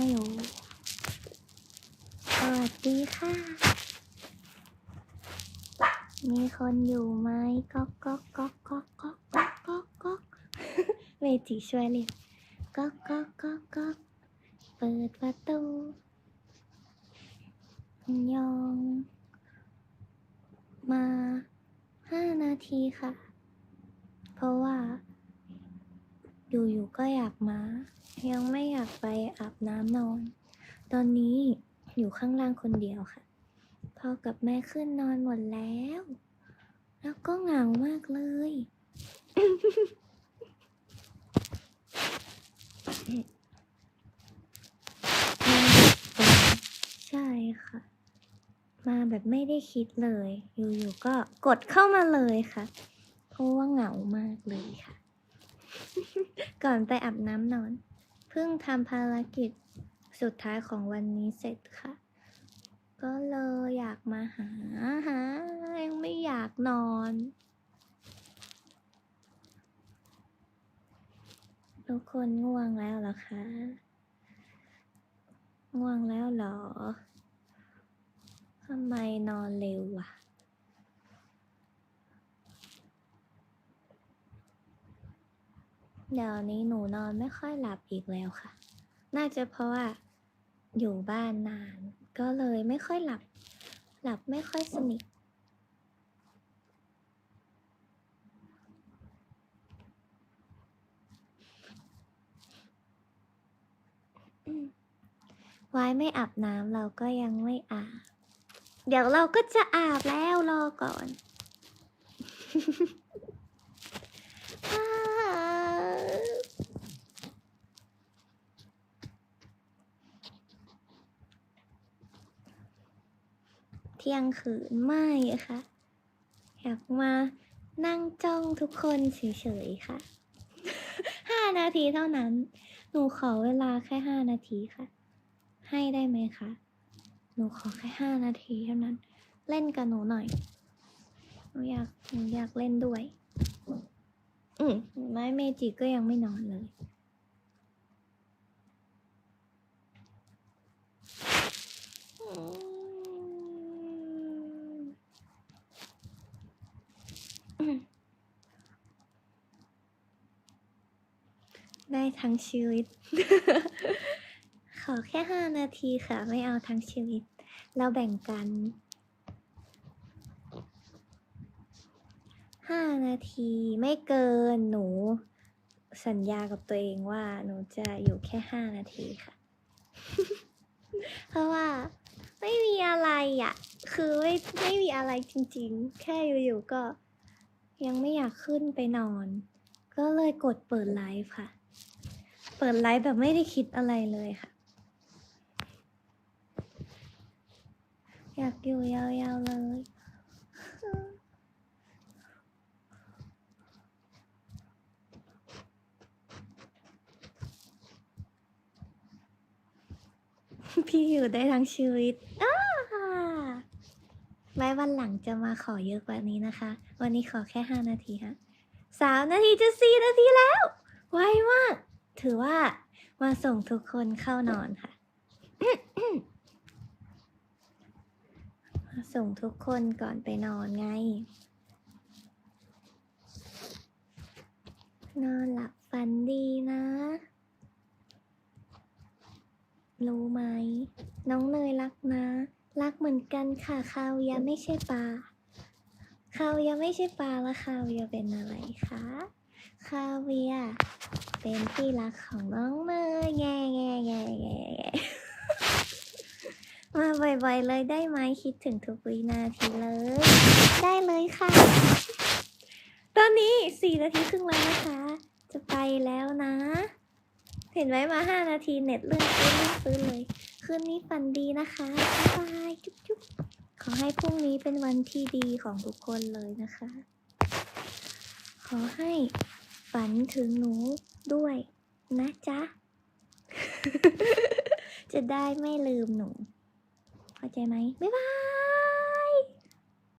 ฮัลโหสวัสดีค่ะ มีคนอยู่ไหมก๊อกก๊อกก๊อกก๊อกก๊อกก๊อกก๊อกก๊อกเวจิช่วยเลยก๊อกก๊อกก๊อกก๊อกเปิดประตูยอง มาห้านาทีค่ะ เพราะว่า อยู่ๆก็อยากมา ยังไม่อยากไปอาบน้ำนอน ตอนนี้อยู่ข้างล่างคนเดียวค่ะ พ่อกับแม่ขึ้นนอนหมดแล้ว แล้วก็เหงามากเลย ใช่ค่ะ มาแบบไม่ได้คิดเลย อยู่ๆก็กดเข้ามาเลยค่ะ เพราะว่าเหงามากเลยค่ะ ก่อนไปอาบน้ำนอน เพิ่งทำภารกิจสุดท้ายของวันนี้เสร็จค่ะ ก็เลยอยากมาหาหายังไม่อยากนอนทุกคนง่วงแล้วเหรอคะ ง่วงแล้วเหรอ ทำไมนอนเร็วอะ เดี๋ยวนี้หนูนอนไม่ค่อยหลับอีกแล้วค่ะ น่าจะเพราะว่าอยู่บ้านนาน ก็เลยไม่ค่อยหลับ หลับไม่ค่อยสนิทไว้ไม่อาบน้ำเราก็ยังไม่อาบ เดี๋ยวเราก็จะอาบแล้วรอก่อน ที่ยงคืนไม่ค่ะอยากมานั่งจ้องทุกคนเฉยๆค่ะ ห้านาทีเท่านั้น หนูขอเวลาแค่ห้านาทีค่ะ ให้ได้ไหมคะ หนูขอแค่ห้านาทีเท่านั้น เล่นกับหนูหน่อย หนูอยาก หนูอยากเล่นด้วย อืมไม้เมจิก็ยังไม่นอนเลย ได้ทั้งชีวิต ขอแค่ห้านาทีค่ะ ไม่เอาทั้งชีวิต เราแบ่งกันห้านาทีไม่เกินหนู สัญญากับตัวเองว่าหนูจะอยู่แค่ห้านาทีค่ะ เพราะว่าไม่มีอะไรอะ คือไม่ไม่มีอะไรจริงๆ แค่อยู่ๆก็ยังไม่อยากขึ้นไปนอน ก็เลยกดเปิดไลฟ์ค่ะ เปิดไลฟ์แบบไม่ได้คิดอะไรเลยค่ะ อยากอยู่ยาวๆเลย พี่อยู่ได้ทั้งชีวิตอ้าไว้วันหลังจะมาขอเยอะกว่านี้นะคะ วันนี้ขอแค่ห้านาทีฮะสามนาทีจะสี่นาทีแล้ว ไวมาก ถือว่ามาส่งทุกคนเข้านอนค่ะ มาส่งทุกคนก่อนไปนอนไง นอนหลับฝันดีนะ รู้ไหม น้องเนยรักนะ รักเหมือนกันค่ะคาเวียร์ไม่ใช่ปลาคาเวียร์ไม่ใช่ปลาแล้วคาเวียร์เป็นอะไรคะคาเวียร์ เป็นที่รักของน้องเนยแง่แง่แง่แง่แง่มาบ่อยๆเลยได้ไหมคิดถึงทุกวินาทีเลย ได้เลยค่ะ ตอนนี้สี่นาทีครึ่งแล้วนะคะ จะไปแล้วนะ เห็นไหมมาห้านาทีเน็ตเลื่อนฟื้นเลื่อนฟื้นเลยคืนนี้ฝันดีนะคะบ๊ายบายจุ๊บจุ๊บขอให้พรุ่งนี้เป็นวันที่ดีของทุกคนเลยนะคะ ขอให้ ฝันถึงหนูด้วยนะจ๊ะ จะได้ไม่ลืมหนู เข้าใจไหม บ๊ายบาย